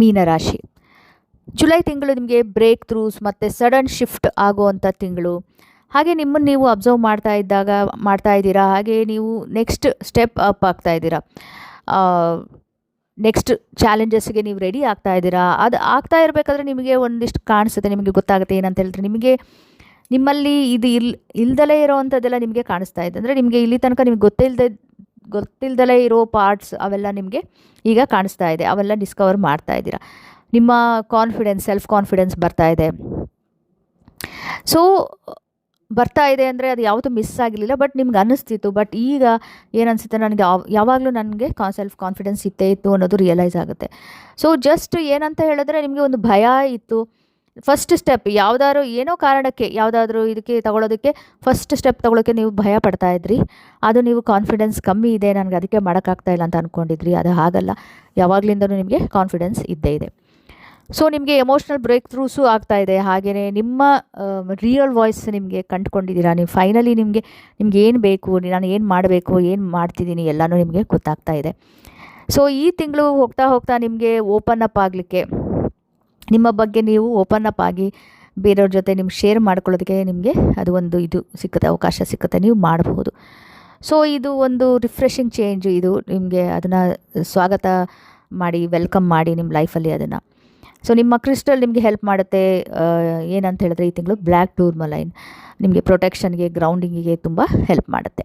ಮೀನರಾಶಿ. ಜುಲೈ ತಿಂಗಳು ನಿಮಗೆ ಬ್ರೇಕ್ ಥ್ರೂಸ್ ಮತ್ತು ಸಡನ್ ಶಿಫ್ಟ್ ಆಗುವಂಥ ತಿಂಗಳು. ಹಾಗೆ ನಿಮ್ಮನ್ನು ನೀವು ಅಬ್ಸರ್ವ್ ಮಾಡ್ತಾ ಇದ್ದಾಗ, ಮಾಡ್ತಾ ಇದ್ದೀರಾ? ಹಾಗೆ ನೀವು ನೆಕ್ಸ್ಟ್ ಸ್ಟೆಪ್ ಅಪ್ ಆಗ್ತಾ ಇದ್ದೀರಾ? ನೆಕ್ಸ್ಟ್ ಚಾಲೆಂಜಸ್ಗೆ ನೀವು ರೆಡಿ ಆಗ್ತಾ ಇದ್ದೀರಾ? ಅದು ಆಗ್ತಾ ಇರಬೇಕಾದ್ರೆ ನಿಮಗೆ ಒಂದಿಷ್ಟು ಕಾಣಿಸುತ್ತೆ, ನಿಮಗೆ ಗೊತ್ತಾಗುತ್ತೆ ಏನಂತ ಹೇಳಿದ್ರೆ ನಿಮಗೆ ನಿಮ್ಮಲ್ಲಿ ಇದು ಇಲ್, ಇಲ್ದಲೇ ಇರೋವಂಥದ್ದೆಲ್ಲ ನಿಮಗೆ ಕಾಣಿಸ್ತಾ ಇದೆ. ಅಂದರೆ ನಿಮಗೆ ಇಲ್ಲಿ ತನಕ ನಿಮಗೆ ಗೊತ್ತಿಲ್ಲದೆ ಗೊತ್ತಿಲ್ದಲೇ ಇರೋ ಪಾರ್ಟ್ಸ್ ಅವೆಲ್ಲ ನಿಮಗೆ ಈಗ ಕಾಣಿಸ್ತಾ ಇದೆ. ಅವೆಲ್ಲ ಡಿಸ್ಕವರ್ ಮಾಡ್ತಾ ಇದ್ದೀರಾ. ನಿಮ್ಮ ಕಾನ್ಫಿಡೆನ್ಸ್ ಸೆಲ್ಫ್ ಕಾನ್ಫಿಡೆನ್ಸ್ ಬರ್ತಾ ಇದೆ. ಸೊ ಬರ್ತಾ ಇದೆ ಅಂದರೆ ಅದು ಯಾವತ್ತೂ ಮಿಸ್ ಆಗಿರಲಿಲ್ಲ ಬಟ್ ನಿಮ್ಗೆ ಅನ್ನಿಸ್ತಿತ್ತು. ಬಟ್ ಈಗ ಏನನ್ಸುತ್ತೆ ನನಗೆ ಯಾವಾಗಲೂ ನನಗೆ ಕಾನ್ ಸೆಲ್ಫ್ ಕಾನ್ಫಿಡೆನ್ಸ್ ಇತ್ತೇ ಇತ್ತು ಅನ್ನೋದು ರಿಯಲೈಸ್ ಆಗುತ್ತೆ. ಸೊ ಜಸ್ಟ್ ಏನಂತ ಹೇಳಿದ್ರೆ ನಿಮಗೆ ಒಂದು ಭಯ ಇತ್ತು. ಫಸ್ಟ್ ಸ್ಟೆಪ್ ಯಾವುದಾದ್ರು ಏನೋ ಕಾರಣಕ್ಕೆ, ಯಾವುದಾದ್ರೂ ಇದಕ್ಕೆ ತಗೊಳ್ಳೋದಕ್ಕೆ ಫಸ್ಟ್ ಸ್ಟೆಪ್ ತಗೊಳ್ಳೋಕ್ಕೆ ನೀವು ಭಯ ಪಡ್ತಾ ಇದ್ರಿ. ಅದು ನೀವು ಕಾನ್ಫಿಡೆನ್ಸ್ ಕಮ್ಮಿ ಇದೆ, ನನಗೆ ಅದಕ್ಕೆ ಮಾಡೋಕ್ಕಾಗ್ತಾ ಇಲ್ಲ ಅಂತ ಅಂದ್ಕೊಂಡಿದ್ರಿ ಅದು ಹಾಗಲ್ಲ. ಯಾವಾಗಲಿಂದನೂ ನಿಮಗೆ ಕಾನ್ಫಿಡೆನ್ಸ್ ಇದ್ದೇ ಇದೆ. ಸೊ ನಿಮಗೆ ಎಮೋಷ್ನಲ್ ಬ್ರೇಕ್ ಥ್ರೂಸು ಆಗ್ತಾ ಇದೆ. ಹಾಗೆಯೇ ನಿಮ್ಮ ರಿಯಲ್ ವಾಯ್ಸ್ ನಿಮಗೆ ಕಂಡುಕೊಂಡಿದ್ದೀರಾ. ನೀವು ಫೈನಲಿ ನಿಮಗೆ, ನಿಮ್ಗೆ ಏನು ಬೇಕು, ನಾನು ಏನು ಮಾಡಬೇಕು, ಏನು ಮಾಡ್ತಿದ್ದೀನಿ ಎಲ್ಲನೂ ನಿಮಗೆ ಗೊತ್ತಾಗ್ತಾ ಇದೆ. ಸೊ ಈ ತಿಂಗಳು ಹೋಗ್ತಾ ಹೋಗ್ತಾ ನಿಮಗೆ ಓಪನ್ ಅಪ್ ಆಗಲಿಕ್ಕೆ ನಿಮ್ಮ ಬಗ್ಗೆ ನೀವು ಓಪನ್ ಅಪ್ ಆಗಿ ಬೇರೆಯವ್ರ ಜೊತೆ ನಿಮ್ಗೆ ಶೇರ್ ಮಾಡ್ಕೊಳ್ಳೋದಕ್ಕೆ ನಿಮಗೆ ಅದು ಒಂದು ಇದು ಸಿಕ್ಕುತ್ತೆ, ಅವಕಾಶ ಸಿಕ್ಕುತ್ತೆ, ನೀವು ಮಾಡಬಹುದು ಸೊ ಇದು ಒಂದು ರಿಫ್ರೆಶಿಂಗ್ ಚೇಂಜ್ ಇದು. ನಿಮಗೆ ಅದನ್ನು ಸ್ವಾಗತ ಮಾಡಿ ವೆಲ್ಕಮ್ ಮಾಡಿ ನಿಮ್ಮ ಲೈಫಲ್ಲಿ ಅದನ್ನು. ಸೊ ನಿಮ್ಮ ಕ್ರಿಸ್ಟಲ್ ನಿಮಗೆ ಹೆಲ್ಪ್ ಮಾಡುತ್ತೆ. ಏನಂತ ಹೇಳಿದ್ರೆ ಈ ತಿಂಗಳು ಬ್ಲ್ಯಾಕ್ ಟೂರ್ಮಲೈನ್ ನಿಮಗೆ ಪ್ರೊಟೆಕ್ಷನ್ಗೆ ಗ್ರೌಂಡಿಂಗಿಗೆ ತುಂಬ ಹೆಲ್ಪ್ ಮಾಡುತ್ತೆ.